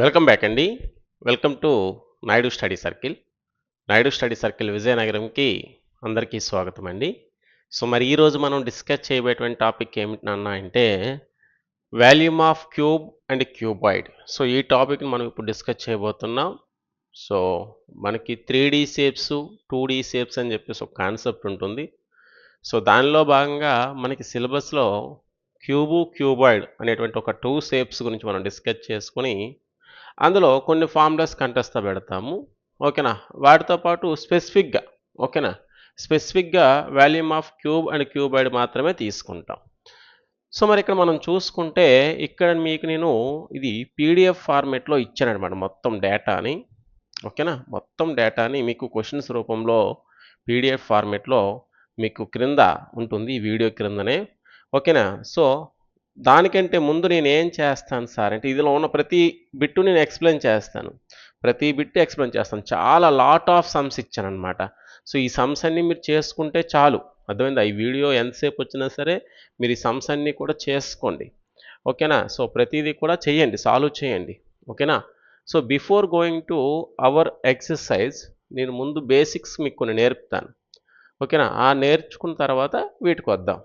Welcome back అండి. Welcome to Naidu study circle. Naidu study circle విజయనగరంకి అందరికీ స్వాగతం అండి. సో మరి ఈరోజు మనం డిస్కస్ చేయబోయేటువంటి టాపిక్ ఏమిటన్నా అంటే volume of cube and cuboid. So ఈ టాపిక్ని మనం ఇప్పుడు డిస్కస్ చేయబోతున్నాం. సో మనకి three D shapes two D shapes అని చెప్పేసి ఒక కాన్సెప్ట్ ఉంటుంది. సో దానిలో భాగంగా మనకి సిలబస్లో క్యూబు క్యూబాయిడ్ అనేటువంటి ఒక టూ షేప్స్ గురించి మనం డిస్కస్ చేసుకొని అందులో కొన్ని ఫార్ములాస్ కంటెస్తా పెడతాము. ఓకేనా? వాటితో పాటు స్పెసిఫిక్గా ఓకేనా? స్పెసిఫిక్గా volume of cube and cuboid మాత్రమే తీసుకుంటాం. సో మరి ఇక్కడ మనం చూసుకుంటే ఇక్కడ మీకు నేను ఇది పీడిఎఫ్ ఫార్మేట్లో ఇచ్చానమాట మొత్తం డేటాని. ఓకేనా? మొత్తం డేటాని మీకు క్వశ్చన్స్ రూపంలో పీడిఎఫ్ ఫార్మేట్లో మీకు క్రింద ఉంటుంది ఈ వీడియో క్రిందనే. ఓకేనా? సో దానికంటే ముందు నేను ఏం చేస్తాను సార్? అంటే ఇదిలో ఉన్న ప్రతి బిట్టు నేను ఎక్స్ప్లెయిన్ చేస్తాను. ప్రతి బిట్ ఎక్స్ప్లెయిన్ చేస్తాను. చాలా లాట్ ఆఫ్ సమ్స్ ఇచ్చాను అనమాట సో ఈ సమ్స్ అన్నీ మీరు చేసుకుంటే చాలు. అర్థమైందా? ఈ వీడియో ఎంతసేపు వచ్చినా సరే మీరు ఈ సమ్స్ అన్నీ కూడా చేసుకోండి. ఓకేనా? సో ప్రతిదీ కూడా చేయండి. సాల్వ్ చేయండి. ఓకేనా? So before going to our exercise నేను ముందు బేసిక్స్ మీకు కొన్ని నేర్పుతాను. ఓకేనా? ఆ నేర్చుకున్న తర్వాత వీటికి వద్దాం.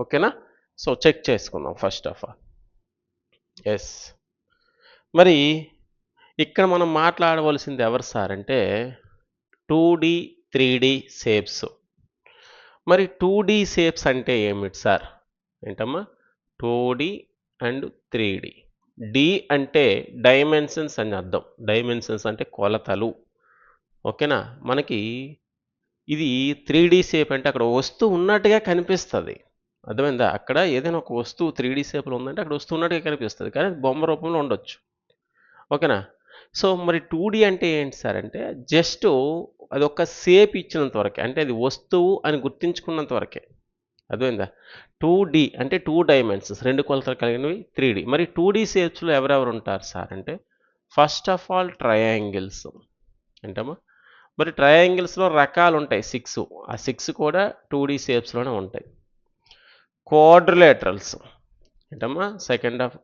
ఓకేనా? సో చెక్ చేసుకుందాం ఫస్ట్ ఆఫ్ ఆల్. ఎస్ మరి ఇక్కడ మనం మాట్లాడవలసింది ఎవరు సార్ అంటే two D three D shapes. మరి టూ డి షేప్స్ అంటే ఏమిటి సార్? ఏంటమ్మా? Two D and three D. D అంటే డైమెన్షన్స్ అని అర్థం. డైమెన్షన్స్ అంటే కొలతలు. ఓకేనా? మనకి ఇది త్రీ డి షేప్ అంటే అక్కడ వస్తువు ఉన్నట్టుగా కనిపిస్తుంది. అర్థమైందా? అక్కడ ఏదైనా ఒక వస్తువు త్రీ డీ షేప్లో ఉందంటే అక్కడ వస్తువు ఉన్నట్టుగా కనిపిస్తుంది. కానీ అది బొమ్మ రూపంలో ఉండొచ్చు. ఓకేనా? సో మరి టూ డీ అంటే ఏంటి సార్ అంటే జస్ట్ అది ఒక షేప్ ఇచ్చినంత వరకే. అంటే అది వస్తువు అని గుర్తించుకున్నంత వరకే. అర్థమైందా? టూ డి అంటే టూ డైమెన్షన్స్ రెండు కొలతలు కలిగినవి త్రీ డి. మరి టూ డీ షేప్స్లో ఎవరెవరు ఉంటారు సార్ అంటే ఫస్ట్ ఆఫ్ ఆల్ ట్రయాంగిల్స్ ఏంటమ్మా? మరి ట్రయాంగిల్స్లో రకాలు ఉంటాయి సిక్స్. ఆ సిక్స్ కూడా టూ డీ షేప్స్లోనే ఉంటాయి. క్వాడ్రిలేటరల్స్ ఏంటమ్మా? Second of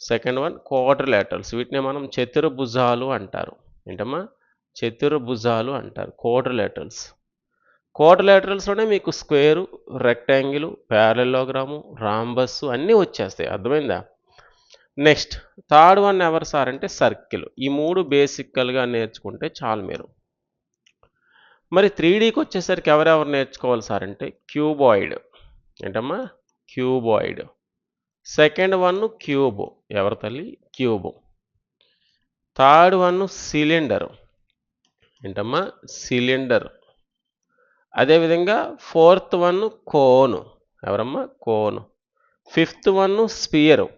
second one quadrilaterals వీటిని మనం చతుర్భుజాలు అంటారు. ఏంటమ్మా? చతుర్భుజాలు అంటారు. క్వాడ్రిలేటరల్స్ క్వాడ్రిలేటరల్స్లోనే మీకు స్క్వేరు రెక్టాంగిల్ ప్యారలోగ్రాము రాంబస్ అన్నీ వచ్చేస్తాయి. అర్థమైందా? నెక్స్ట్ థర్డ్ వన్ ఎవరు సార్ అంటే సర్కిల్ ఈ మూడు బేసికల్గా నేర్చుకుంటే చాలు మీరు. మరి త్రీ డీకి వచ్చేసరికి ఎవరెవరు నేర్చుకోవాలి సార్ అంటే? క్యూబాయిడ్ ఏంటమ్మా? క్యూబాయిడ్. Second one cube. ఎవరి తల్లి? క్యూబ్. Third one cylinder. ఏంటమ్మా? సిలిండర్. అదేవిధంగా ఫోర్త్ వన్ కోను. ఎవరమ్మా? కోను. Fifth one sphere.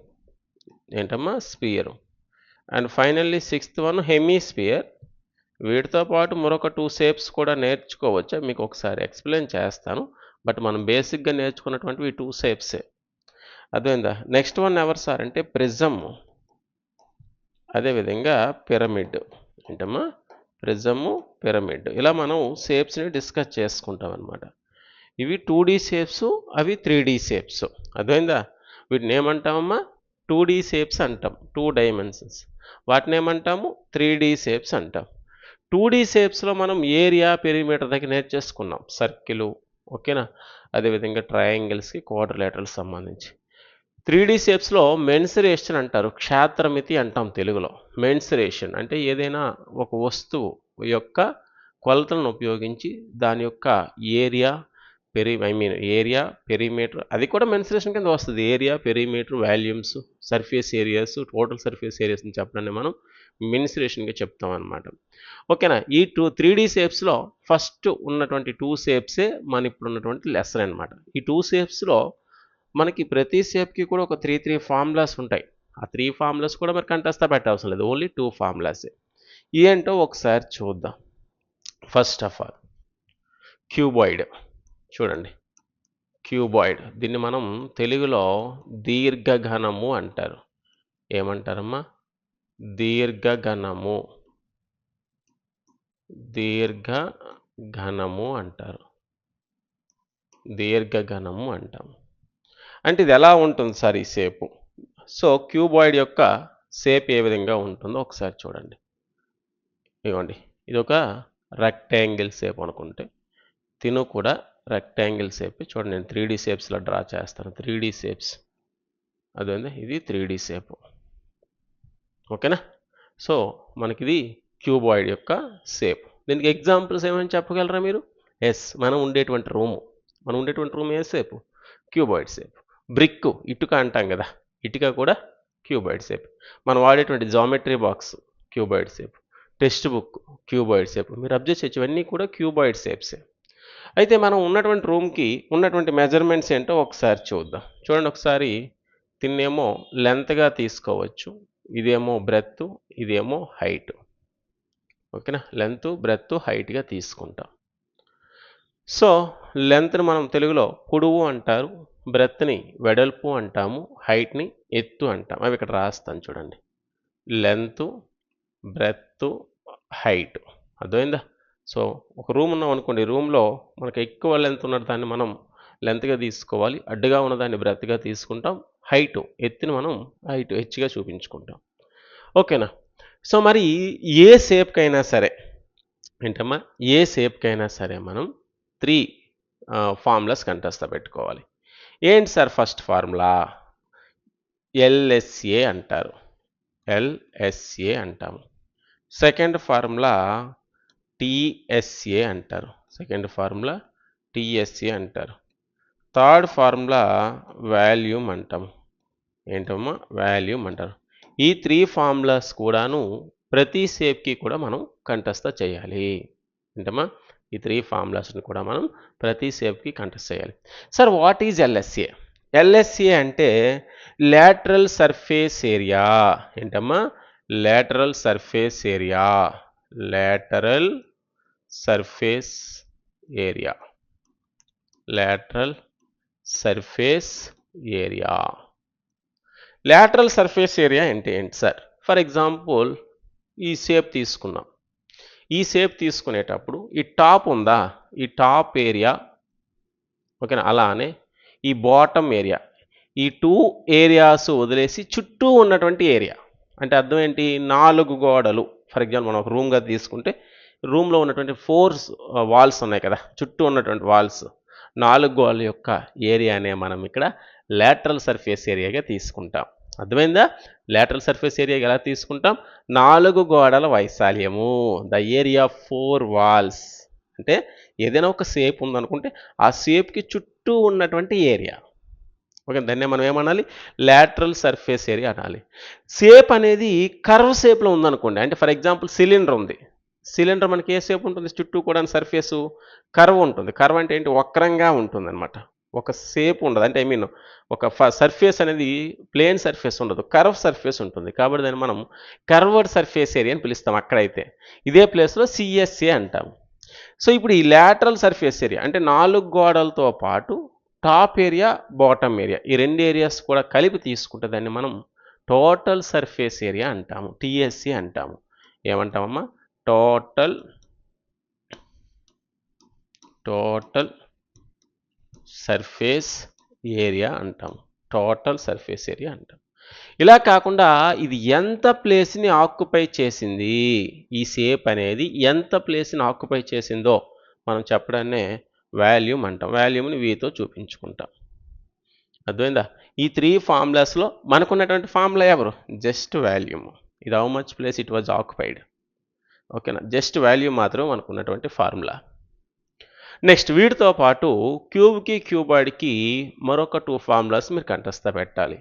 ఏంటమ్మా? Sphere. And finally sixth one hemisphere. వీటితో పాటు మరొక టూ షేప్స్ కూడా నేర్చుకోవచ్చు? మీకు ఒకసారి ఎక్స్ప్లెయిన్ చేస్తాను. బట్ మనం బేసిక్గా నేర్చుకున్నటువంటివి ఈ టూ షేప్సే అదేందా నెక్స్ట్ వన్ ఎవరు సార్ అంటే ప్రిజమ్. అదేవిధంగా పిరమిడ్. ఏంటమ్మా? Prism pyramid. ఇలా మనం షేప్స్ని డిస్కస్ చేసుకుంటాం అనమాట ఇవి టూ డీ షేప్స్ అవి త్రీ డీ షేప్స్. అర్థమైందా? వీటిని ఏమంటామమ్మా? టూ డీ షేప్స్ అంటాం. Two dimensions. వాటిని ఏమంటాము? త్రీ డీ షేప్స్ అంటాం. టూ డీ షేప్స్లో మనం ఏరియా పెరిమీటర్ దగ్గర నేర్చేసుకున్నాం. సర్కిలు ఓకేనా? అదేవిధంగా ట్రయాంగిల్స్కి క్వార్టర్లేటర్స్ సంబంధించి. త్రీ డీ షేప్స్లో మెన్సరేషన్ అంటారు క్షేత్రమితి అంటాం తెలుగులో. మెన్సరేషన్ అంటే ఏదైనా ఒక వస్తువు యొక్క కొలతలను ఉపయోగించి దాని యొక్క area peri I mean area perimeter అది కూడా మెన్సరేషన్ కింద వస్తుంది. Area perimeter volumes surface areas total surface ఏరియాస్ని చెప్పడాన్ని మనం మెన్సరేషన్గా చెప్తాం అనమాట ఓకేనా? ఈ టూ త్రీ డీ షేప్స్లో ఫస్ట్ ఉన్నటువంటి టూ షేప్సే మన ఇప్పుడు ఉన్నటువంటి లెసన్ అనమాట ఈ టూ షేప్స్లో మనకి ప్రతి షేప్కి కూడా ఒక త్రీ త్రీ ఫార్ములాస్ ఉంటాయి. ఆ త్రీ ఫార్ములాస్ కూడా మరి కంటస్తా పెట్టవసరం లేదు. ఓన్లీ టూ ఫార్ములాసే. ఏంటో ఒకసారి చూద్దాం. First of all cuboid. చూడండి. క్యూబాయిడ్. దీన్ని మనం తెలుగులో దీర్ఘఘనము అంటారు. ఏమంటారమ్మా? దీర్ఘఘనము దీర్ఘఘనము అంటారు. దీర్ఘఘనము అంటాం. అంటే ఇది ఎలా ఉంటుంది సార్ ఈ సేపు సో క్యూబాయిడ్ యొక్క సేప్ ఏ విధంగా ఉంటుందో ఒకసారి చూడండి. ఇవ్వండి ఇది ఒక రెక్టాంగిల్ షేప్ అనుకుంటే తిను కూడా రెక్టాంగిల్ షేప్. చూడండి నేను త్రీ డీ షేప్స్లో డ్రా చేస్తాను. Three D shapes. అదేంది? ఇది త్రీ డీ షేప్. ఓకేనా? సో మనకిది క్యూబాయిడ్ యొక్క షేప్. దీనికి ఎగ్జాంపుల్స్ ఏమైనా చెప్పగలరా మీరు? ఎస్ మనం ఉండేటువంటి రూము. మనం ఉండేటువంటి రూమ్ ఏ షేప్? Cuboid shape. బ్రిక్ ఇటుక అంటాం కదా. ఇటుక కూడా క్యూబాయిడ్ షేప్. మనం వాడేటువంటి geometry box cuboid shape. Text book cuboid shape. మీరు అబ్జర్వ్ చేయొచ్చు. ఇవన్నీ కూడా క్యూబాయిడ్ షేప్సే. అయితే మనం ఉన్నటువంటి రూమ్కి ఉన్నటువంటి మెజర్మెంట్స్ ఏంటో ఒకసారి చూద్దాం. చూడండి ఒకసారి తిన్నేమో లెంత్గా తీసుకోవచ్చు. ఇదేమో బ్రెత్ ఇదేమో హైట్. ఓకేనా? లెంత్ బ్రెత్ హైట్గా తీసుకుంటాం. సో లెంత్ని మనం తెలుగులో పొడువు అంటారు బ్రెత్ని వెడల్పు అంటాము హైట్ని ఎత్తు అంటాం. అవి ఇక్కడ రాస్తాను చూడండి. Length breadth height. అర్థమైందా? సో ఒక రూమ్ ఉన్నాం అనుకోండి రూమ్లో మనకు ఎక్కువ లెంత్ ఉన్న దాన్ని మనం లెంత్గా తీసుకోవాలి అడ్డుగా ఉన్నదాన్ని బ్రెత్గా తీసుకుంటాం హైటు ఎత్తుని మనం హైటు హెచ్గా చూపించుకుంటాం. ఓకేనా? సో మరి ఏ షేప్కైనా సరే ఏంటమ్మా? ఏ షేప్కైనా సరే మనం త్రీ ఫార్ములాస్ కంటస్థ పెట్టుకోవాలి. ఏంటి సార్ ఫస్ట్ ఫార్ములా? ఎల్ఎస్ఏ అంటారు. ఎల్ఎస్ఏ అంటాము. సెకండ్ ఫార్ములా టిఎస్ఏ అంటారు. సెకండ్ ఫార్ములా టిఎస్ఏ అంటారు. థర్డ్ ఫార్ములా వాల్యూమ్ అంటాము. ఏంటమ్మా? వాల్యూమ్ అంటారు ఈ త్రీ ఫార్ములాస్ కూడాను ప్రతి షేప్కి కూడా మనం కంటస్థ చేయాలి. ఏంటమ్మా? ఈ త్రీ ఫార్ములాస్ని కూడా మనం ప్రతి షేప్కి కంటెస్ట్ చేయాలి. Sir what is LSA? LSA అంటే లేటరల్ సర్ఫేస్ ఏరియా. ఏంటమ్మా? Lateral surface area. Lateral surface area. Lateral surface area. Lateral surface area అంటే ఏంటి సార్ ఫర్ ఎగ్జాంపుల్ ఈ షేప్ తీసుకున్నాం. ఈ షేప్ తీసుకునేటప్పుడు ఈ టాప్ ఉందా? ఈ టాప్ ఏరియా ఓకేనా అలానే ఈ బాటమ్ ఏరియా ఈ టూ ఏరియాస్ వదిలేసి చుట్టూ ఉన్నటువంటి ఏరియా అంటే అర్థం ఏంటి? నాలుగు గోడలు. ఫర్ ఎగ్జాంపుల్ మనం ఒక రూమ్గా తీసుకుంటే రూమ్లో ఉన్నటువంటి ఫోర్ వాల్స్ ఉన్నాయి కదా? చుట్టూ ఉన్నటువంటి వాల్స్ నాలుగు గోడల యొక్క ఏరియానే మనం ఇక్కడ లాటరల్ సర్ఫేస్ ఏరియాగా తీసుకుంటాం. అర్థమైందా? లాటరల్ సర్ఫేస్ ఏరియా ఎలా తీసుకుంటాం? నాలుగు గోడల వైశాల్యము. ద ఏరియా ఫోర్ వాల్స్ అంటే ఏదైనా ఒక షేప్ ఉందనుకుంటే ఆ షేప్కి చుట్టూ ఉన్నటువంటి ఏరియా ఓకే దాన్ని మనం ఏమనాలి? లాటరల్ సర్ఫేస్ ఏరియా అనాలి. షేప్ అనేది కర్వ్ షేప్లో ఉందనుకోండి. అంటే ఫర్ ఎగ్జాంపుల్ సిలిండర్ ఉంది. సిలిండర్ మనకి ఏ షేప్ ఉంటుంది? చుట్టూ కూడా సర్ఫేసు కర్వ్ ఉంటుంది. కర్వ్ అంటే ఏంటి? వక్రంగా ఉంటుంది అనమాట ఒక సేప్ ఉండదు. అంటే ఐ మీన్ ఒక సర్ఫేస్ అనేది ప్లేన్ సర్ఫేస్ ఉండదు. కర్వ్ సర్ఫేస్ ఉంటుంది. కాబట్టి దాన్ని మనం కర్వర్డ్ సర్ఫేస్ ఏరియా అని పిలుస్తాం అక్కడైతే. ఇదే ప్లేస్లో సిఎస్ఏ అంటాం. సో ఇప్పుడు ఈ లాటరల్ సర్ఫేస్ ఏరియా అంటే నాలుగు గోడలతో పాటు టాప్ ఏరియా బాటమ్ ఏరియా ఈ రెండు ఏరియాస్ కూడా కలిపి తీసుకుంటే దాన్ని మనం టోటల్ సర్ఫేస్ ఏరియా అంటాము. టిఎస్సి అంటాము. ఏమంటామమ్మా? టోటల్ టోటల్ సర్ఫేస్ ఏరియా అంటాం. టోటల్ సర్ఫేస్ ఏరియా అంటాం. ఇలా కాకుండా ఇది ఎంత ప్లేస్ని ఆక్యుపై చేసింది? ఈ సేప్ అనేది ఎంత ప్లేస్ని ఆక్యుపై చేసిందో మనం చెప్పడాన్నే వాల్యూమ్ అంటాం. వాల్యూమ్ని వీతో చూపించుకుంటాం. అర్థమైందా? ఈ త్రీ ఫార్ములాస్లో మనకున్నటువంటి ఫార్ములా ఎవరు? జస్ట్ వాల్యూమ్ ఇది how much place it was occupied ఓకేనా జస్ట్ వాల్యూమ్ మాత్రం మనకున్నటువంటి ఫార్ములా నెక్స్ట్ వీటితో పాటు క్యూబ్కి క్యూబాయిడ్కి మరొక టూ ఫార్ములాస్ మీరు కంటస్థ పెట్టాలి.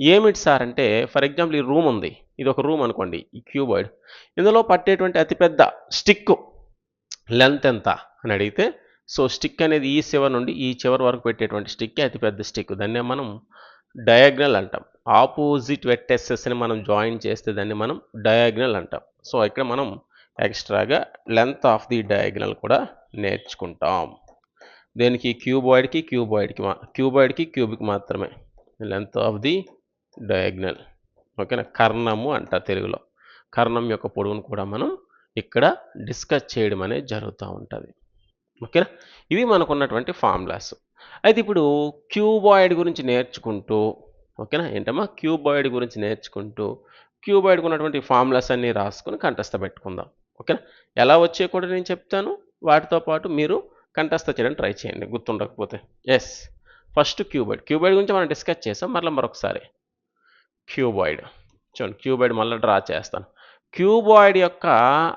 ఏమిటి సార్ అంటే ఫర్ ఎగ్జాంపుల్ ఈ రూమ్ ఉంది. ఇది ఒక రూమ్ అనుకోండి ఈ క్యూబాయిడ్. ఇందులో పట్టేటువంటి అతిపెద్ద స్టిక్ లెంత్ ఎంత అని అడిగితే సో స్టిక్ అనేది ఈ చివర నుండి ఈ చివరి వరకు పెట్టేటువంటి స్టిక్ అతిపెద్ద స్టిక్. దాన్నే మనం డయాగ్నల్ అంటాం. ఆపోజిట్ వెట్టెసెస్ని మనం జాయిన్ చేస్తే దాన్ని మనం డయాగ్నల్ అంటాం. సో ఇక్కడ మనం ఎక్స్ట్రాగా లెంత్ ఆఫ్ ది డయాగ్నల్ కూడా నేర్చుకుంటాం. దేనికి? క్యూబాయిడ్కి క్యూబాయిడ్కి మా క్యూబాయిడ్కి క్యూబిక్ మాత్రమే. Length of the diagonal. ఓకేనా? కర్ణము అంట తెలుగులో. కర్ణం యొక్క పొడవును కూడా మనం ఇక్కడ డిస్కస్ చేయడం అనేది జరుగుతూ ఉంటుంది. ఓకేనా? ఇవి మనకున్నటువంటి ఫార్ములాస్. అయితే ఇప్పుడు క్యూబాయిడ్ గురించి నేర్చుకుంటూ ఓకేనా? ఏంటమ్మా? క్యూబాయిడ్ గురించి నేర్చుకుంటూ క్యూబాయిడ్కి ఉన్నటువంటి ఫార్ములాస్ అన్నీ రాసుకొని కంటస్థ పెట్టుకుందాం. ఓకేనా? ఎలా వచ్చే కూడా నేను చెప్తాను. వాటితో పాటు మీరు కంటస్థ చేయడం ట్రై చేయండి గుర్తుండకపోతే. ఎస్ ఫస్ట్ క్యూబాయిడ్ క్యూబాయిడ్ గురించి మనం డిస్కస్ చేసాం మళ్ళీ మరొకసారి. క్యూబాయిడ్ చూడండి క్యూబాయిడ్ మళ్ళీ డ్రా చేస్తాను. క్యూబాయిడ్ యొక్క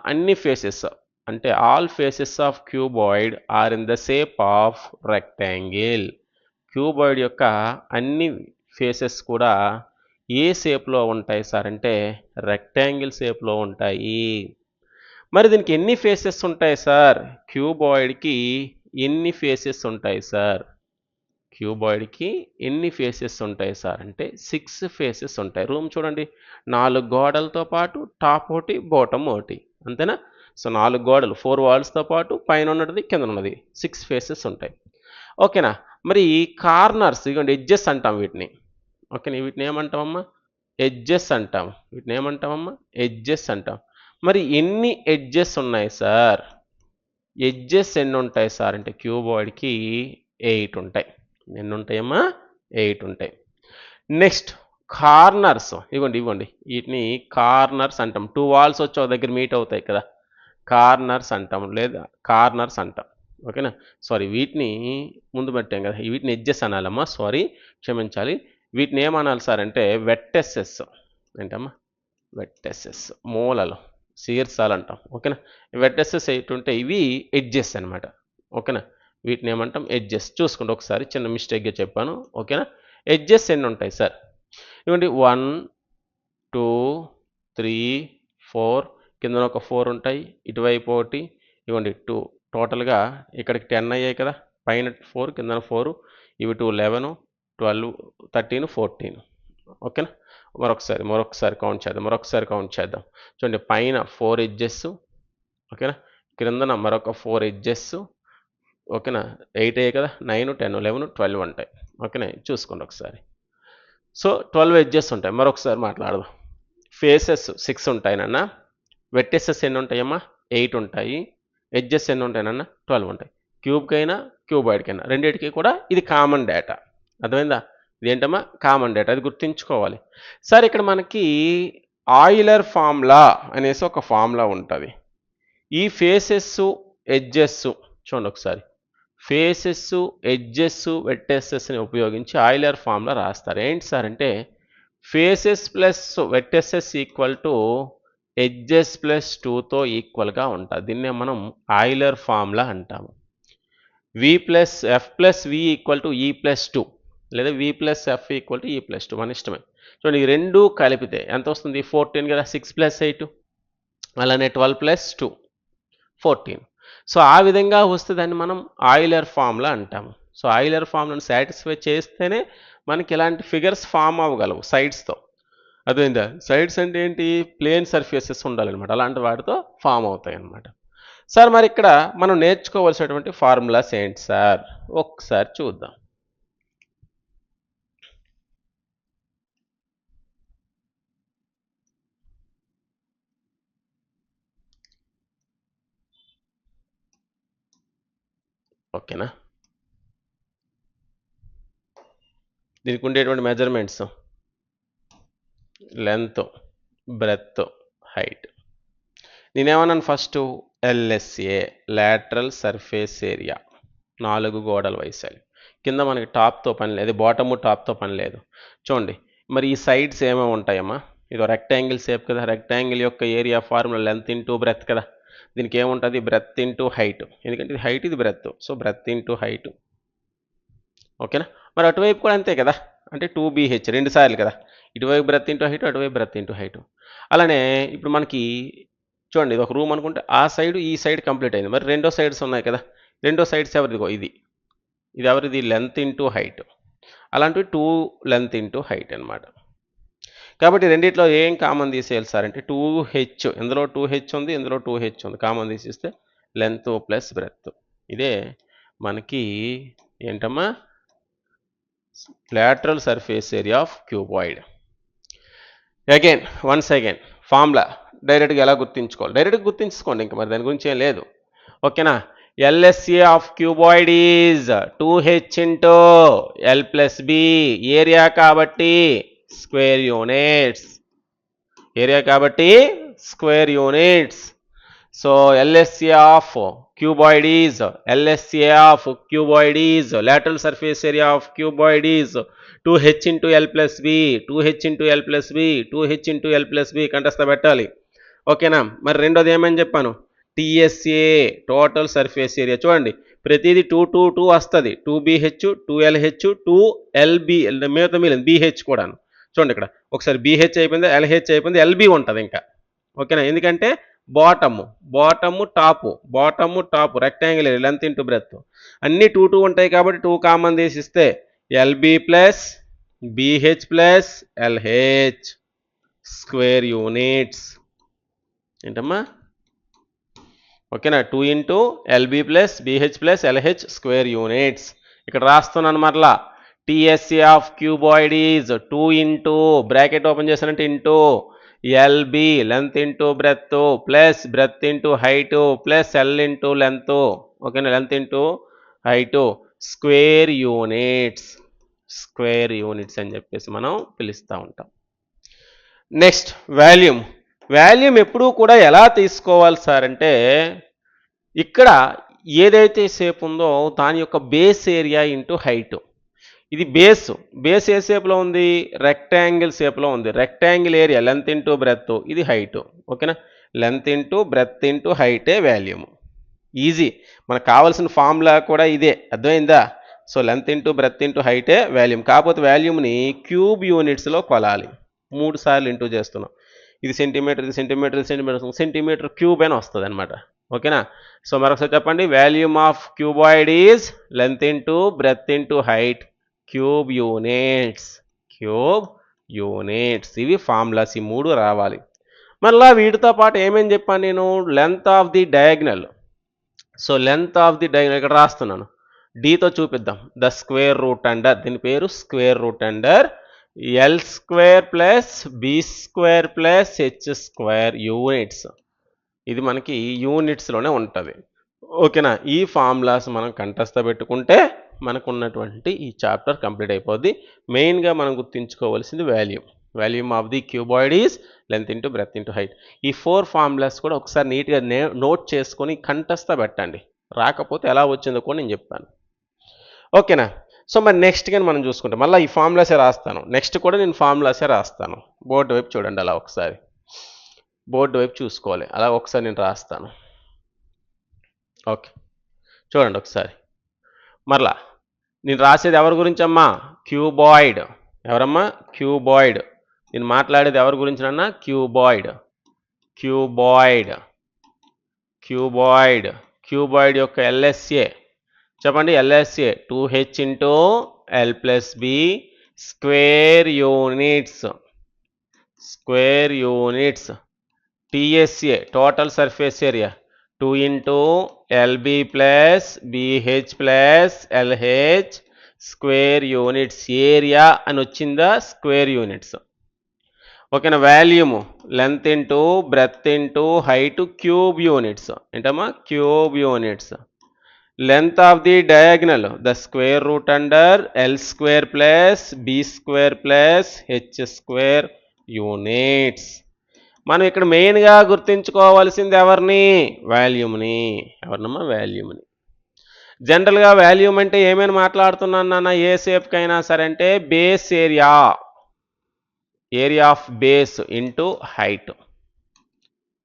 అన్ని ఫేసెస్ అంటే all faces of cuboid are in the shape of rectangle. Cuboid యొక్క అన్ని ఫేసెస్ కూడా ఏ షేప్లో ఉంటాయి సార్? అంటే రెక్టాంగిల్ షేప్లో ఉంటాయి. మరి దీనికి ఎన్ని ఫేసెస్ ఉంటాయి సార్ క్యూబాయిడ్కి ఎన్ని ఫేసెస్ ఉంటాయి సార్ క్యూబాయిడ్కి ఎన్ని ఫేసెస్ ఉంటాయి సార్ అంటే సిక్స్ ఫేసెస్ ఉంటాయి. రూమ్ చూడండి. నాలుగు గోడలతో పాటు టాప్ ఒకటి బాటమ్ ఒకటి. అంతేనా? సో నాలుగు గోడలు ఫోర్ వాల్స్తో పాటు పైన ఉన్నది కింద ఉన్నది. సిక్స్ ఫేసెస్ ఉంటాయి. ఓకేనా? మరి కార్నర్స్ ఇదిగోండి ఎడ్జెస్ అంటాం వీటిని. ఓకేనా? వీటిని ఏమంటామమ్మా? ఎడ్జెస్ అంటాం. వీటిని ఏమంటామమ్మా? ఎడ్జెస్ అంటాం. మరి ఎన్ని ఎడ్జెస్ ఉన్నాయి సార్? ఎడ్జెస్ ఎన్ని ఉంటాయి సార్? అంటే క్యూబాయిడ్కి ఎయిట్ ఉంటాయి. ఎన్ని ఉంటాయమ్మా ఎయిట్ ఉంటాయి. Next corners. ఇవ్వండి ఇవ్వండి. వీటిని కార్నర్స్ అంటాం. టూ వాల్స్ వచ్చి ఒక దగ్గర మీట్ అవుతాయి కదా. కార్నర్స్ అంటాం. లేదా కార్నర్స్ అంటాం. ఓకేనా? సారీ వీటిని ముందు పెట్టాం కదా. వీటిని ఎడ్జెస్ అనాలమ్మా. సారీ క్షమించాలి. వీటిని ఏమనాలి సార్ అంటే వెట్టెసెస్. ఏంటమ్మా? వెట్టెస్ఎస్ మూలలు. శీర్షాలు అంటాం ఓకేనా? వెట్టెసెస్ ఏంటుంటే ఇవి ఎడ్జెస్ అనమాట ఓకేనా? వీటిని ఏమంటాం? ఎడ్జెస్. చూసుకోండి ఒకసారి చిన్న మిస్టేక్గా చెప్పాను ఓకేనా? ఎడ్జెస్ ఎన్ని ఉంటాయి సార్? ఇవ్వండి వన్ టూ త్రీ ఫోర్ కింద ఒక ఫోర్ ఉంటాయి ఇటువైపు ఒకటి ఇవ్వండి టూ టోటల్గా ఇక్కడికి టెన్ అయ్యాయి కదా పైన ఫోర్ కింద ఫోర్ ఇవి two eleven twelve thirteen fourteen. ఓకేనా? మరొకసారి మరొకసారి కౌంట్ చేద్దాం మరొకసారి కౌంట్ చేద్దాం. చూడండి పైన ఫోర్ ఎడ్జెస్ ఓకేనా? క్రిందన మరొక ఫోర్ ఎడ్జెస్ ఓకేనా? ఎయిట్ అయ్యాయి కదా? నైన్ టెన్ లెవెన్ ట్వెల్వ్ ఉంటాయి. ఓకేనా? చూసుకోండి ఒకసారి. సో ట్వెల్వ్ ఎడ్జెస్ ఉంటాయి. మరొకసారి మాట్లాడదాం. ఫేసెస్ సిక్స్ ఉంటాయి నాన్న. వెట్టెసెస్ ఎన్ని ఉంటాయమ్మా? ఎయిట్ ఉంటాయి. ఎడ్జెస్ ఎన్ని ఉంటాయి నాన్న? ట్వెల్వ్ ఉంటాయి. క్యూబ్కైనా క్యూబాయిడ్కైనా రెండింటికి కూడా ఇది కామన్ డేటా అర్థమైందా? ఇదేంటమ్మా? Common data. అది గుర్తుంచుకోవాలి. సార్ ఇక్కడ మనకి ఆయిలర్ ఫార్ములా అనేసి ఒక ఫార్ములా ఉంటుంది. ఈ ఫేసెస్ ఎడ్జెస్ చూడండి ఒకసారి. ఫేసెస్ ఎడ్జెస్ వెట్టెసెస్ని ఉపయోగించి ఆయిలర్ ఫార్ములా రాస్తారు. ఏంటి సార్ అంటే faces plus vertices equal to edges plus టూతో ఈక్వల్గా ఉంటుంది దీన్నే మనం ఆయిలర్ ఫార్ములా అంటాము. V plus F plus V equal to E plus two. లేదా V plus F equal to E plus two మన ఇష్టమే. చూడండి ఈ రెండు కలిపితే ఎంత వస్తుంది? ఫోర్టీన్ కదా సిక్స్ ప్లస్ ఎయిట్ అలానే twelve plus two fourteen so ఆ విధంగా వస్తే దాన్ని మనం ఆయిలర్ ఫామ్లా అంటాము. సో ఆయిలర్ ఫామ్లను సాటిస్ఫై చేస్తేనే మనకి ఇలాంటి ఫిగర్స్ ఫామ్ అవ్వగలవు సైడ్స్తో అదేందా? సైడ్స్ అంటే ఏంటి? ప్లేన్ సర్ఫేసెస్ ఉండాలన్నమాట. అలాంటి వాటితో ఫామ్ అవుతాయి అన్నమాట సార్ మరి ఇక్కడ మనం నేర్చుకోవాల్సినటువంటి ఫార్ములాస్ ఏంటి సార్ ఒకసారి చూద్దాం. ఓకేనా? దీనికి ఉండేటువంటి మెజర్మెంట్స్. Length breadth height. నేనేమన్నాను first LSA lateral surface area. నాలుగు గోడల వైశాలి. కింద మనకి టాప్తో పని లేదు బాటము టాప్తో పని లేదు. చూడండి మరి ఈ సైడ్స్ ఏమేమి ఉంటాయమ్మా? ఇది రెక్టాంగిల్ షేప్ కదా రెక్టాంగిల్ యొక్క area formula length into breadth కదా. దీనికి ఏముంటుంది? బ్రెత్ ఇంటూ హైట్ ఎందుకంటే ఇది హైట్ ఇది breadth so breadth into height ఓకేనా మరి అటువైపు కూడా అంతే కదా? అంటే టూ బీహెచ్ రెండు సార్లు కదా? ఇటువైపు బ్రెత్ ఇంటూ హైట్ అటువైపు బ్రెత్ ఇంటూ హైట్ అలానే ఇప్పుడు మనకి చూడండి ఇది ఒక రూమ్ అనుకుంటే ఆ సైడ్ ఈ సైడ్ కంప్లీట్ అయింది. మరి రెండో సైడ్స్ ఉన్నాయి కదా? రెండో సైడ్స్ ఎవరిదిగో ఇది. ఇది ఎవరిది? లెంత్ ఇంటూ హైట్ అలాంటివి టూ లెంత్ ఇంటూ హైట్ అనమాట కాబట్టి రెండిట్లో ఏం కామన్ తీసేయాలి సార్ అంటే టూ హెచ్ ఇందులో టూ హెచ్ ఉంది ఇందులో టూ హెచ్ ఉంది. కామన్ తీసేస్తే లెంత్ ప్లస్ బ్రెత్ ఇదే మనకి ఏంటమ్మా? Lateral surface area of cuboid. Again once again formula డైరెక్ట్గా ఎలా గుర్తించుకోవాలి? డైరెక్ట్గా గుర్తించుకోండి ఇంకా మరి దాని గురించి ఏం లేదు. ఓకేనా LSA of cuboid is two H into L plus B area కాబట్టి స్క్వేర్ యూనిట్స్. ఏరియా కాబట్టి square units. So LSA of cuboid is of cuboid is cuboid surface lateral surface area of cuboid is 2h into L plus B 2h into L plus B 2h into L plus B కంటస్థ పెట్టాలి. ఓకేనా? మరి రెండోది ఏమని చెప్పాను? TSA total surface area చూడండి ప్రతిదీ two two two వస్తుంది. Two BH two LH two LB మిగతా మిగిలింది బీహెచ్ కూడాను. చూడండి ఇక్కడ. ఒకసారి బీహెచ్ అయిపోయింది ఎల్హెచ్ అయిపోయింది ఎల్బి ఉంటుంది ఇంకా. ఓకేనా? ఎందుకంటే bottom bottom top bottom top rectangle length into breadth అన్నీ టూ టూ ఉంటాయి కాబట్టి two common తీసిస్తే LB plus BH plus LH square units ఏంటమ్మా? ఓకేనా? Two into LB plus BH plus LH square units ఇక్కడ రాస్తున్నాను మరలా. TSC of cuboid is two into bracket open చేశానంటే into LB length into breadth plus breadth into height plus L into length ఓకేనా length into height square units square units అని చెప్పేసి మనం పిలుస్తూ ఉంటాం. నెక్స్ట్ వాల్యూమ్ వాల్యూమ్ ఎప్పుడూ కూడా ఎలా తీసుకోవాలి సార్ అంటే ఇక్కడ ఏదైతే సేపు ఉందో దాని యొక్క బేస్ ఏరియా ఇంటూ హైటు ఇది బేస్ బేస్ ఏ షేప్లో ఉంది? రెక్టాంగిల్ షేప్లో ఉంది. Rectangle area length into breadth ఇది హైట్ ఓకేనా? లెంత్ ఇంటూ బ్రెత్ ఇంటూ హైటే వాల్యూమ్ ఈజీ మనకు కావాల్సిన ఫార్ములా కూడా ఇదే. అర్థమైందా? So length into breadth into హైటే volume కాకపోతే వాల్యూమ్ని క్యూబ్ యూనిట్స్లో కొలాలి. మూడు సార్లు ఇంటూ చేస్తున్నాం. ఇది సెంటీమీటర్ ఇది సెంటీమీటర్ ఇది సెంటీమీటర్ సెంటీమీటర్ క్యూబ్ అని వస్తుంది అనమాట ఓకేనా? సో మరొకసారి చెప్పండి. Volume of cuboid is length into breadth into height cube units. Cube units. ఇవి ఫార్ములాస్ ఈ మూడు రావాలి. మళ్ళా వీటితో పాటు ఏమేమి చెప్పాను నేను? Length of the diagonal. So length of the diagonal ఇక్కడ రాస్తున్నాను. డీతో చూపిద్దాం. The square root under. దీని పేరు square root under. L square plus B square plus H square units. ఇది మనకి యూనిట్స్లోనే ఉంటుంది. ఓకేనా? ఈ ఫార్ములాస్ మనం కంఠస్థ పెట్టుకుంటే మనకు ఉన్నటువంటి ఈ చాప్టర్ కంప్లీట్ అయిపోద్ది. మెయిన్గా మనం గుర్తుంచుకోవాల్సింది value. Volume of the cuboid is length into breadth into height. ఈ ఫోర్ ఫార్ములాస్ కూడా ఒకసారి నీట్గా నోట్ చేసుకొని కంఠస్థ పెట్టండి. రాకపోతే ఎలా వచ్చిందో కూడా నేను చెప్తాను. ఓకేనా? సో మరి నెక్స్ట్ కానీ మనం చూసుకుంటాం. మళ్ళీ ఈ ఫార్ములాసే రాస్తాను? నెక్స్ట్ కూడా నేను ఫార్ములాసే రాస్తాను. బోర్డు వైపు చూడండి అలా ఒకసారి. బోర్డు వైపు చూసుకోవాలి. అలా ఒకసారి నేను రాస్తాను. ఓకే. చూడండి ఒకసారి. మరలా నేను రాసేది ఎవరి గురించి అమ్మా క్యూబాయిడ్. ఎవరమ్మా? క్యూబాయిడ్. నేను మాట్లాడేది ఎవరి గురించినన్నా? క్యూబాయిడ్. క్యూబాయిడ్. క్యూబాయిడ్. క్యూబాయిడ్ యొక్క ఎల్ఎస్ఏ. చెప్పండి LSA. Two H into L plus B square units. Square units. TSA total surface area. Two into LB plus BH plus LH square units area అని వచ్చిందా square units. ఓకేనా volume length into breadth into height cube units. ఏంటమ్మా? Cube units. Length of the diagonal the square root under L square plus B square plus H square units. మనం ఇక్కడ మెయిన్గా గుర్తుంచుకోవాల్సింది ఎవరిని? వాల్యూమ్ని. ఎవరినమ్మా? వాల్యూమ్ని. జనరల్గా వాల్యూమ్ అంటే ఏమైనా మాట్లాడుతున్నాను నాన్న? ఏ సేఫ్కైనా సరే అంటే base area. Area of base into height.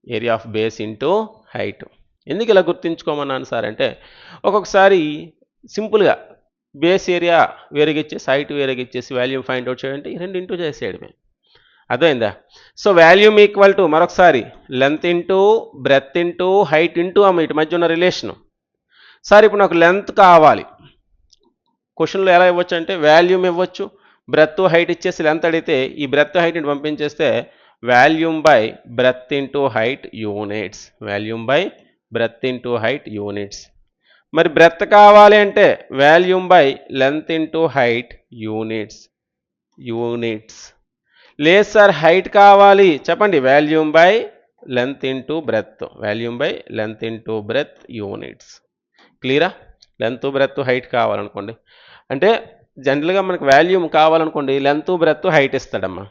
Area of base into height. ఎందుకు ఇలా గుర్తుంచుకోమన్నాను సార్ అంటే ఒక్కొక్కసారి సింపుల్గా బేస్ ఏరియా వేరేగిచ్చేసి హైట్ వేరేగిచ్చేసి వాల్యూమ్ ఫైండ్ అవుట్ చేయండి. రెండు ఇంటూ చేసేయడమే. అర్థమైందా? సో వాల్యూమ్ ఈక్వల్ టు మరొకసారి length into breadth into height into అమ్మ ఇటు మధ్య ఉన్న రిలేషను సార్ ఇప్పుడు నాకు లెంత్ కావాలి. క్వశ్చన్లో ఎలా ఇవ్వచ్చు అంటే వాల్యూమ్ ఇవ్వచ్చు బ్రెత్ హైట్ ఇచ్చేసి లెంత్ అడిగితే ఈ breadth height పంపించేస్తే volume by breadth into height units volume by breadth into height units మరి బ్రెత్ కావాలి అంటే volume by length into height units units లేదు సార్ హైట్ కావాలి. చెప్పండి volume by length into breadth. Volume by length into breadth units. క్లియరా? Length breadth height కావాలనుకోండి. అంటే జనరల్గా మనకు వాల్యూమ్ కావాలనుకోండి లెంత్ బ్రెత్ హైట్ ఇస్తాడమ్మా.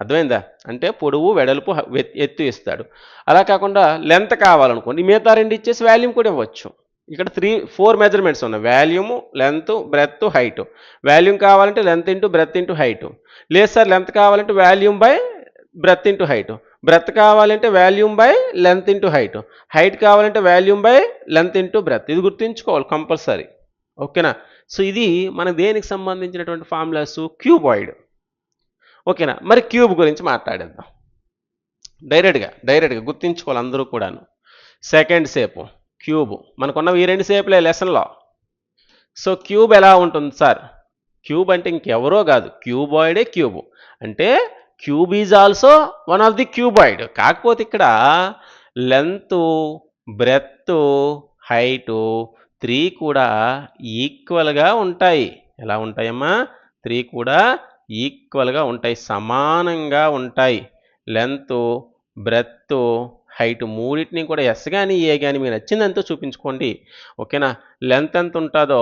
అర్థమైందా? అంటే పొడవు వెడల్పు ఎత్తు ఇస్తాడు. అలా కాకుండా లెంత్ కావాలనుకోండి మిగతా రెండు ఇచ్చేసి వాల్యూమ్ కూడా ఇవ్వచ్చు. ఇక్కడ త్రీ ఫోర్ మెజర్మెంట్స్ ఉన్నాయి. Volume length breadth height volume కావాలంటే length into breadth into height లేదు సార్ లెంత్ కావాలంటే volume by breadth into height breadth కావాలంటే volume by length into height height కావాలంటే volume by length into breadth ఇది గుర్తుంచుకోవాలి compulsory ఓకేనా? So ఇది మన దేనికి సంబంధించినటువంటి ఫార్ములాస్ క్యూబాయిడ్ ఓకేనా? మరి క్యూబ్ గురించి మాట్లాడేద్దాం. డైరెక్ట్గా డైరెక్ట్గా గుర్తుంచుకోవాలి అందరూ కూడాను. సెకండ్ సేపు క్యూబ్. మనకున్నవి ఈ రెండు సేపులే లెసన్లో. సో క్యూబ్ ఎలా ఉంటుంది సార్? క్యూబ్ అంటే ఇంకెవరో కాదు. క్యూబాయిడే క్యూబ్. అంటే cube is also one of the cuboid. కాకపోతే ఇక్కడ లెంత్ బ్రెత్ హైటు త్రీ కూడా ఈక్వల్గా ఉంటాయి. ఎలా ఉంటాయమ్మా? త్రీ కూడా ఈక్వల్గా ఉంటాయి. సమానంగా ఉంటాయి. లెంత్ బ్రెత్ హైట్ మూడింటిని కూడా ఎస్ కానీ ఏ కానీ మీరు నచ్చిందంతా చూపించుకోండి. ఓకేనా? లెంత్ ఎంత ఉంటుందో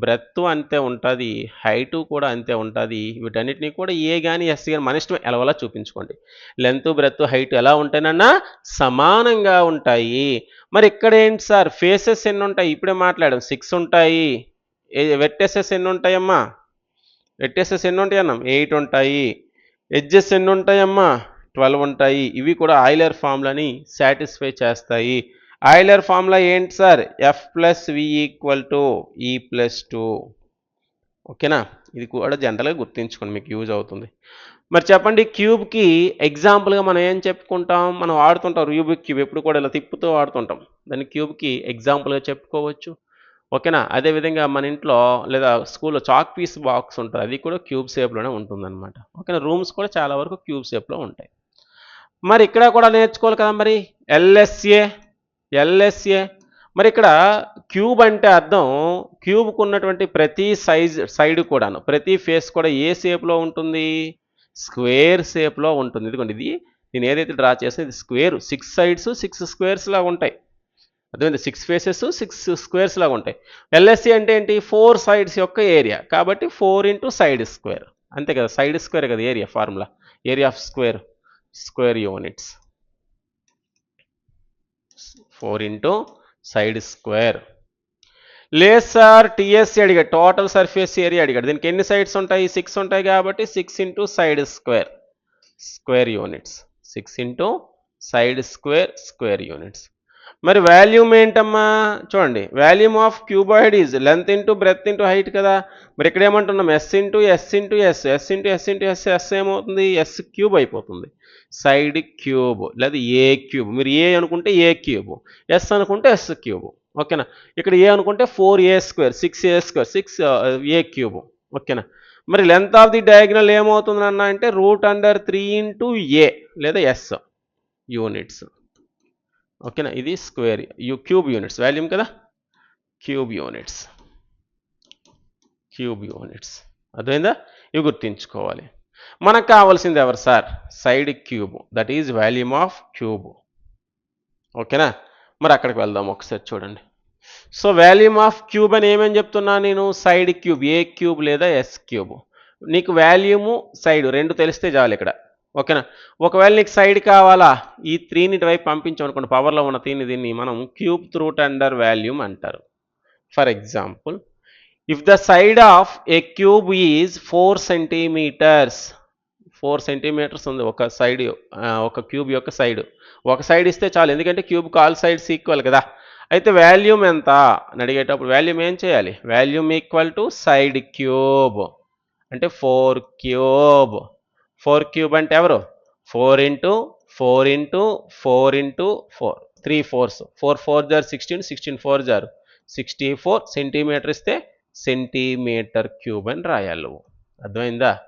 బ్రెత్ అంతే ఉంటుంది హైటు కూడా అంతే ఉంటుంది వీటన్నిటిని కూడా ఏ కానీ ఎస్ కానీ మన ఇష్టం ఎలవలా చూపించుకోండి. లెంత్ బ్రెత్ హైట్ ఎలా ఉంటాయనన్నా సమానంగా ఉంటాయి. మరి ఇక్కడ ఏంటి సార్? ఫేసెస్ ఎన్ని ఉంటాయి? ఇప్పుడే మాట్లాడాం. సిక్స్ ఉంటాయి. వెట్టెసెస్ ఎన్ని ఉంటాయమ్మా? వెట్టెసెస్ ఎన్ని ఉంటాయి అన్నాం ఎయిట్ ఉంటాయి. ఎడ్జెస్ ఎన్ని ఉంటాయమ్మా? ట్వెల్వ్ ఉంటాయి. ఇవి కూడా ఆయిలర్ ఫార్ములని సాటిస్ఫై చేస్తాయి. ఆయిలర్ ఫార్ములా ఏంటి sir? F plus V equal to E plus two. ఓకేనా? ఇది కూడా జనరల్గా గుర్తుంచుకోండి మీకు యూజ్ అవుతుంది. మరి చెప్పండి క్యూబ్కి ఎగ్జాంపుల్గా మనం ఏం చెప్పుకుంటాం? మనం వాడుతుంటాం రూబిక్ క్యూబ్ ఎప్పుడు కూడా ఇలా తిప్పుతూ వాడుతుంటాం. దాన్ని క్యూబ్కి ఎగ్జాంపుల్గా చెప్పుకోవచ్చు. ఓకేనా? అదేవిధంగా మన ఇంట్లో లేదా స్కూల్లో చాక్ పీస్ బాక్స్ ఉంటుంది. అది కూడా క్యూబ్ షేప్లోనే ఉంటుందన్నమాట. ఓకేనా? రూమ్స్ కూడా చాలా వరకు క్యూబ్ షేప్లో ఉంటాయి. మరి ఇక్కడ కూడా నేర్చుకోవాలి కదా మరి? LSA LSA. మరి ఇక్కడ క్యూబ్ అంటే అర్థం క్యూబ్కు ఉన్నటువంటి ప్రతి సైజ్ సైడ్ కూడాను. ప్రతి ఫేస్ కూడా ఏ షేప్లో ఉంటుంది? స్క్వేర్ షేప్లో ఉంటుంది. ఇదిగోండి ఇది నేను ఏదైతే డ్రా చేస్తే ఇది square. Six sides six squares లాగా ఉంటాయి. అర్థమైంది? సిక్స్ ఫేసెస్ సిక్స్ స్క్వేర్స్ లాగా ఉంటాయి. ఎల్ఎస్సి అంటే ఏంటి? ఫోర్ సైడ్స్ యొక్క ఏరియా. కాబట్టి ఫోర్ ఇంటూ సైడ్ స్క్వేర్. అంతే కదా? సైడ్ స్క్వేర్ కదా area formula. Area of square. Square units. Four into side square. లేదు సార్ టీఎస్సీ అడిగాడు టోటల్ సర్ఫేస్ ఏరియా అడిగాడు. దీనికి ఎన్ని సైడ్స్ ఉంటాయి? సిక్స్ ఉంటాయి కాబట్టి six into side square. Square units. Six into side square square units. మరి వాల్యూమ్ ఏంటమ్మా? చూడండి volume of cuboid is length into breadth into height కదా? మరి ఇక్కడ ఏమంటున్నాం? S into S into S S into S into S S ఏమవుతుంది? S cube అయిపోతుంది. Side cube లేదా ఏ క్యూబ్ మీరు ఏ అనుకుంటే ఏ క్యూబ్ ఎస్ అనుకుంటే ఎస్ క్యూబ్ ఓకేనా? ఇక్కడ ఏ అనుకుంటే four A square six A square six A cube ఓకేనా? మరి లెంత్ ఆఫ్ ది డయాగ్నల్ ఏమవుతుంది అన్న అంటే root under three into A లేదా ఎస్ యూనిట్స్ ఓకేనా? ఇది square. U cube units. Volume కదా? Cube units. Cube units. అర్థమైందా? ఇవి గుర్తించుకోవాలి. మనకు కావాల్సింది ఎవరు sir? Side cube. That is volume of cube. ఓకేనా? మరి అక్కడికి వెళ్దాం ఒకసారి చూడండి. సో వాల్యూమ్ ఆఫ్ క్యూబ్ అని ఏమని చెప్తున్నా నేను? Side cube. ఏ క్యూబ్ లేదా ఎస్ క్యూబ్? నీకు వాల్యూము సైడ్ రెండు తెలిస్తే చాలు ఇక్కడ. ఓకేనా? ఒకవేళ నీకు సైడ్ కావాలా? ఈ త్రీని ఇటువైపు పంపించామనుకోండి. పవర్లో ఉన్న త్రీని దీన్ని మనం క్యూబ్ త్రూట్ అండర్ వాల్యూమ్ అంటారు. For example if the side of a cube is four centimetres four centimetres ఉంది ఒక సైడ్ ఒక క్యూబ్ యొక్క సైడ్ ఒక సైడ్ ఇస్తే చాలు. ఎందుకంటే క్యూబ్ కాల్ సైడ్స్ ఈక్వల్ కదా. అయితే వాల్యూమ్ ఎంత? అని అడిగేటప్పుడు వాల్యూమ్ ఏం చేయాలి? Volume equal to side cube అంటే ఫోర్ క్యూబ్ ఫోర్ క్యూబ్ అంటే ఎవరు? Four into four into four into four. Three fours. Four four are sixteen sixteen four are. Sixty four centimetre ఇస్తే సెంటీమీటర్ క్యూబ్ అని రాయాలి. నువ్వు అర్థమైందా?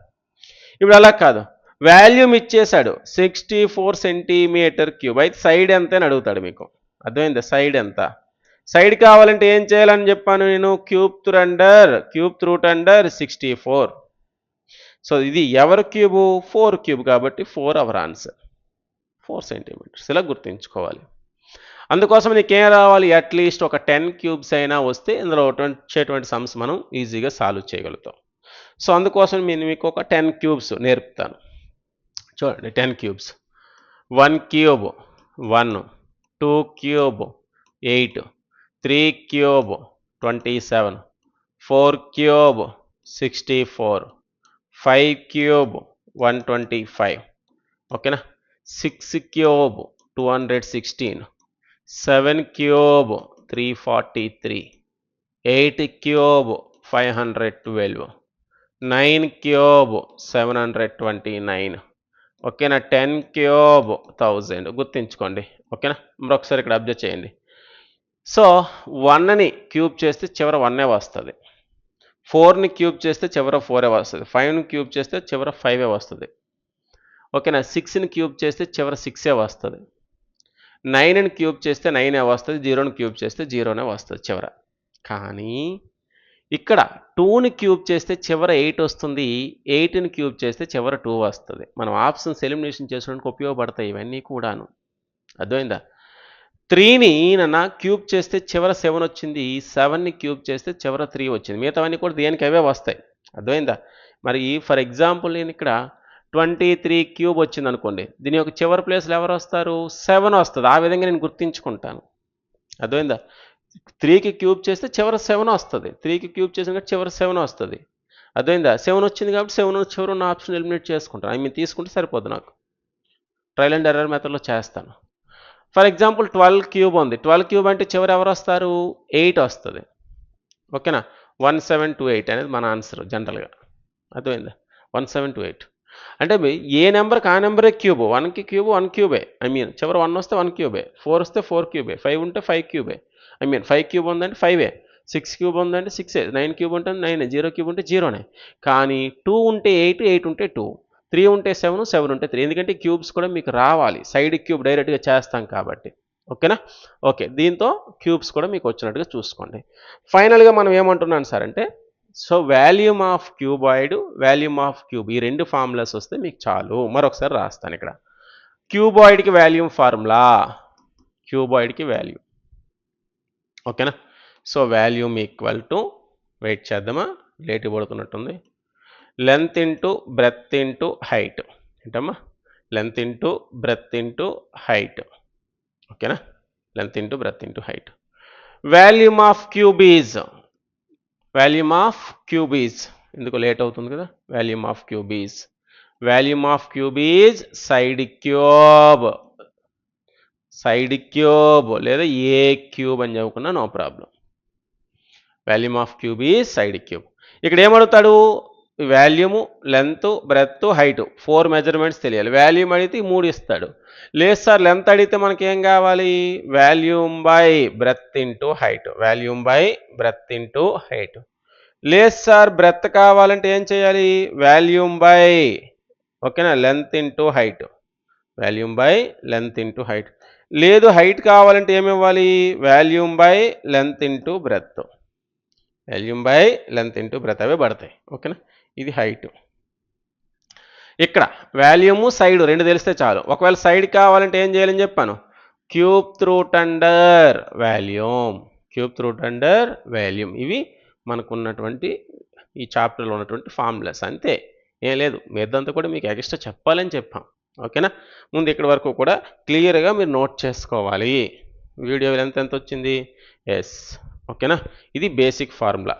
ఇప్పుడు అలా కాదు. వాల్యూమ్ ఇచ్చేశాడు. Sixty four centimetre cube. అయితే సైడ్ ఎంత అని అడుగుతాడు మీకు. అర్థమైందా? సైడ్ ఎంత? సైడ్ కావాలంటే ఏం చేయాలని చెప్పాను నేను? Cube through under cube root under sixty four. So ఇది ఎవరి క్యూబు? ఫోర్ క్యూబ్ కాబట్టి four our answer. Four centimetres. ఇలా గుర్తుంచుకోవాలి. అందుకోసం నీకేం రావాలి? అట్లీస్ట్ ఒక టెన్ క్యూబ్స్ అయినా వస్తే ఇందులో వచ్చేటువంటి సమ్స్ మనం ఈజీగా సాల్వ్ చేయగలుగుతాం. సో అందుకోసం నేను మీకు ఒక టెన్ క్యూబ్స్ నేర్పుతాను. చూడండి ten cubes. One cube one two cube eight three cube twenty seven four cube sixty four. Five cube one twenty five ఓకేనా six cube two hundred sixteen seven cube three forty three eight cube five hundred twelve nine cube seven hundred twenty nine ఓకేనా ten cube thousand గుర్తుంచుకోండి ఓకేనా మరొకసారి ఇక్కడ observe చేయండి. So వన్ని cube చేస్తే చివర వన్నే వస్తుంది. ఫోర్ని క్యూబ్ చేస్తే చివర ఫోరే వస్తుంది. ఫైవ్ని క్యూబ్ చేస్తే చివర ఫైవే వస్తుంది. ఓకేనా? సిక్స్ని క్యూబ్ చేస్తే చివర సిక్సే వస్తుంది. నైన్ని క్యూబ్ చేస్తే నైనే వస్తుంది. జీరోని క్యూబ్ చేస్తే జీరోనే వస్తుంది చివర. కానీ ఇక్కడ టూని క్యూబ్ చేస్తే చివర ఎయిట్ వస్తుంది. ఎయిట్ని క్యూబ్ చేస్తే చివర టూ వస్తుంది. మనం ఆప్షన్స్ ఎలిమినేషన్ చేసుకోవడానికి ఉపయోగపడతాయి ఇవన్నీ కూడాను. అర్థమైందా? త్రీని నన్న క్యూబ్ చేస్తే చివర సెవెన్ వచ్చింది సెవెన్ని క్యూబ్ చేస్తే చివర త్రీ వచ్చింది. మిగతావన్నీ కూడా దేనికి అవే వస్తాయి. అర్థమైందా? మరి ఫర్ ఎగ్జాంపుల్ నేను ఇక్కడ ట్వంటీ త్రీ క్యూబ్ వచ్చింది అనుకోండి దీని యొక్క చివరి ప్లేస్లో ఎవరు వస్తారు? సెవెన్ వస్తుంది. ఆ విధంగా నేను గుర్తించుకుంటాను. అర్థమైందా? త్రీకి క్యూబ్ చేస్తే చివరి సెవెన్ వస్తుంది. త్రీకి క్యూబ్ చేసిన కాబట్టి సెవెన్ వస్తుంది. అర్థమైందా? సెవెన్ వచ్చింది కాబట్టి సెవెన్ చివర ఉన్న ఆప్షన్ ఎలిమినేట్ చేసుకుంటాను. ఐ మీన్ తీసుకుంటే సరిపోద్ది నాకు. ట్రయల్ అండ్ ఎర్రర్ మెథడ్లో చేస్తాను. ఫర్ ఎగ్జాంపుల్ ట్వెల్వ్ క్యూబ్ ఉంది. ట్వెల్వ్ క్యూబ్ అంటే చివరి ఎవరు వస్తారు? ఎయిట్ వస్తుంది. ఓకేనా? వన్ సెవెన్ టూ ఎయిట్ అనేది మన ఆన్సర్ జనరల్గా. అర్థమైందా? One seven two eight. అంటే ఏ నెంబర్కి ఆ నెంబరే క్యూబ్. వన్కి క్యూబ్ వన్ క్యూబే. ఐ మీన్ చివరి వన్ వస్తే వన్ క్యూబే. ఫోర్ వస్తే ఫోర్ క్యూబే. ఫైవ్ ఉంటే ఫైవ్ క్యూబే. ఐ మీన్ ఫైవ్ క్యూబ్ ఉందంటే ఫైవే. సిక్స్ క్యూబ్ ఉందంటే సిక్సే. నైన్ క్యూబ్ ఉంటే నైన్. జీరో క్యూబ్ ఉంటే జీరోనే. కానీ టూ ఉంటే ఎయిట్ ఎయిట్ ఉంటే టూ. త్రీ ఉంటే సెవెన్ సెవెన్ ఉంటే త్రీ. ఎందుకంటే క్యూబ్స్ కూడా మీకు రావాలి. సైడ్ క్యూబ్ డైరెక్ట్గా చేస్తాం కాబట్టి. ఓకేనా? ఓకే. దీంతో క్యూబ్స్ కూడా మీకు వచ్చినట్టుగా చూసుకోండి. ఫైనల్గా మనం ఏమంటున్నాను సార్ అంటే so volume of cuboid volume of cube ఈ రెండు ఫార్ములాస్ వస్తే మీకు చాలు. మరొకసారి రాస్తాను ఇక్కడ. క్యూబాయిడ్కి వాల్యూమ్ ఫార్ములా. క్యూబాయిడ్కి వాల్యూమ్. ఓకేనా? So volume equal to wait చేద్దామా? Late పడుతున్నట్టుంది length into breadth into height. ఏంటమ్మా? Length into breadth into height. ఓకేనా? Length into breadth into height. Volume of cubes volume of cubes ఎందుకు లేట్ అవుతుంది కదా? Volume of cubes volume of cubes side cube. Side cube లేదా ఏ cube అని చెప్పుకున్నా no problem. Volume of cube side cube. ఇక్కడ ఏమడుగుతాడు? Volume length breadth height. Four measurements తెలియాలి. Volume అడిగితే మూడు ఇస్తాడు. లేదు సార్ లెంత్ అడిగితే మనకి ఏం కావాలి? Volume by breadth into height. Volume by breadth into height. లేదు సార్ బ్రెత్ కావాలంటే ఏం చేయాలి? వాల్యూమ్ బై ఓకేనా? Length into height. Volume by length into height. లేదు హైట్ కావాలంటే ఏమి ఇవ్వాలి? Volume by length into breadth volume by length into breadth అవే పడతాయి. ఓకేనా? ఇది హైట్ ఇక్కడ వాల్యూము సైడ్ రెండు తెలిస్తే చాలు. ఒకవేళ సైడ్ కావాలంటే ఏం చేయాలని చెప్పాను? Cube root under volume cube root under volume ఇవి మనకున్నటువంటి ఈ చాప్టర్లో ఉన్నటువంటి ఫార్ములాస్ అంతే. ఏం లేదు. మీదంతా కూడా మీకు ఎక్స్ట్రా చెప్పాలని చెప్పాం. ఓకేనా ముందు ఇక్కడి వరకు కూడా క్లియర్గా మీరు నోట్ చేసుకోవాలి. వీడియో ఎంత ఎంత వచ్చింది? ఎస్ ఓకేనా ఇది బేసిక్ ఫార్ములా